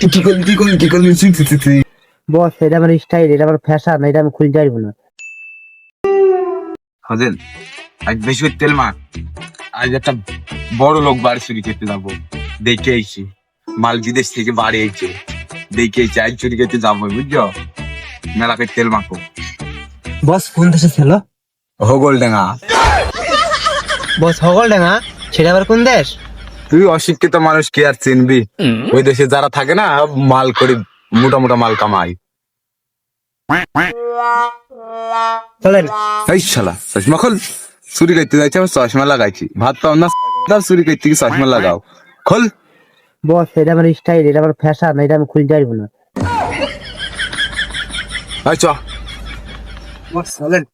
কি কি বস এটা আমার স্টাইল এটা আমার ফ্যাশন এটা আমি না। হাজেন আজ বেশি তেল মার। আজ একটা বড় লোক বাড়ি চুরি খেতে যাব। দেখে আইছি। মাল বিদেশ থেকে বাড়ি আইছে। দেখে আইছি আজ চুরি খেতে যাব বুঝছ? মেলা করে তেল মাখো। বস কোন দেশে ছিল? হগল ডাঙা বস হগল ডাঙা সেটা আবার কোন দেশ? তুই অশিক্ষিত মানুষ কি আর চিনবি? ওই দেশে যারা থাকে না মাল করে মোটা মোটা মাল কামাই। এই শালা চশমা খোল। চুরি করতে যাইছে আমি চশমা লাগাইছি। ভাত পাও না চুরি করতে গিয়ে চশমা লাগাও। খোল। বস এটা আমার স্টাইল এটা আমার ফ্যাশন এটা আমি খুলতে পারব না। আয় বস চলেন।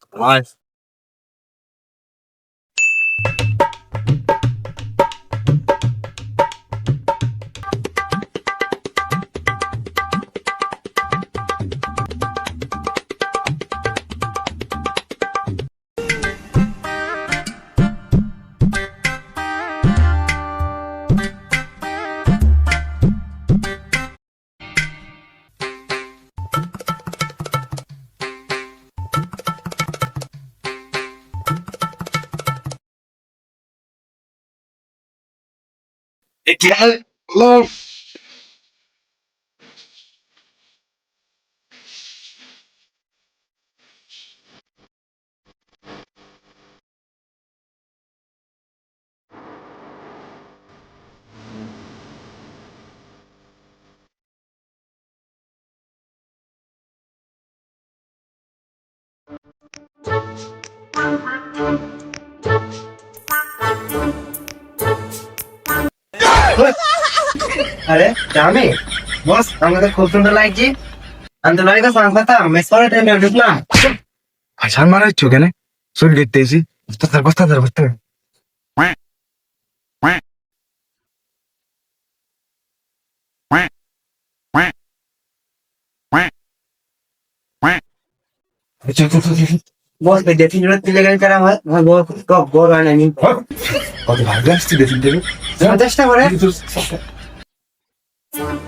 আয় আরে জামি বস আমাদের খুব সুন্দর লাগছে। আমি তো লড়াই করছিলাম কথা মেস করে টাইমে ঢুকলাম ভাষার মারাচ্ছ কেন? চুরি করতে এসি বস্তা বস্তা ধর বস্তা বস ভাই দেখি জন্য তুলে গেলে তারা হয়? হয় বস টপ বড় হয় না আমি। কত ভালো আসছি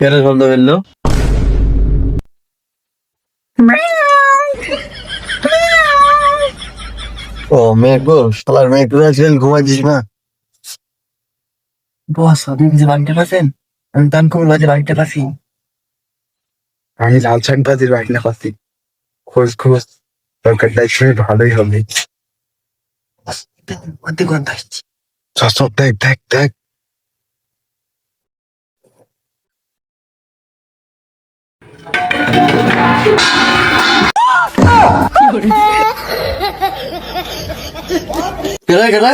কেন শব্দ ও মেঘ গো, শালার মেঘ তুই ঘুমাচ্ছিস না? বস, আপনি কিছু বাড়িতে পাচ্ছেন আমি দান কমল বাজে বাড়িতে পাচ্ছি আমি লাল শাক ভাজির বাগনা পাচ্ছি খোঁজ খোঁজ। তরকারিটা শুনে ভালোই হবে। অর্ধেক ঘণ্টা আসছি। সব দেখ দেখ দেখ। কেডা কেডা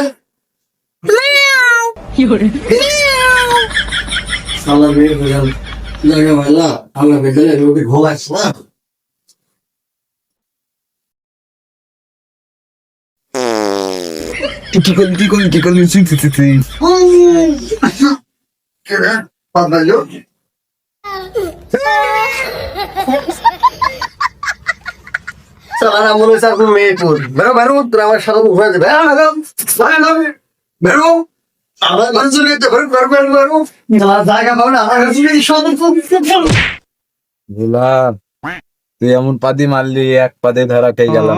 শালার মেঘ হয়ে গেল জায়গা ভাইলা আমরা বেকালে রোগী ঘুমাচ্ছ না? কি করলি তুই করলি কি করলি? তুই তুই তুই তুই সারা মনে হচ্ছে আপনি মেয়েপুর বেরো বেরো তোর আমার সাথে ঘুরে যাবে। বেরো। আমার জায়গা আমার তুই এমন পাদি মারলি এক পাদে ধরা খেয়ে গেলাম।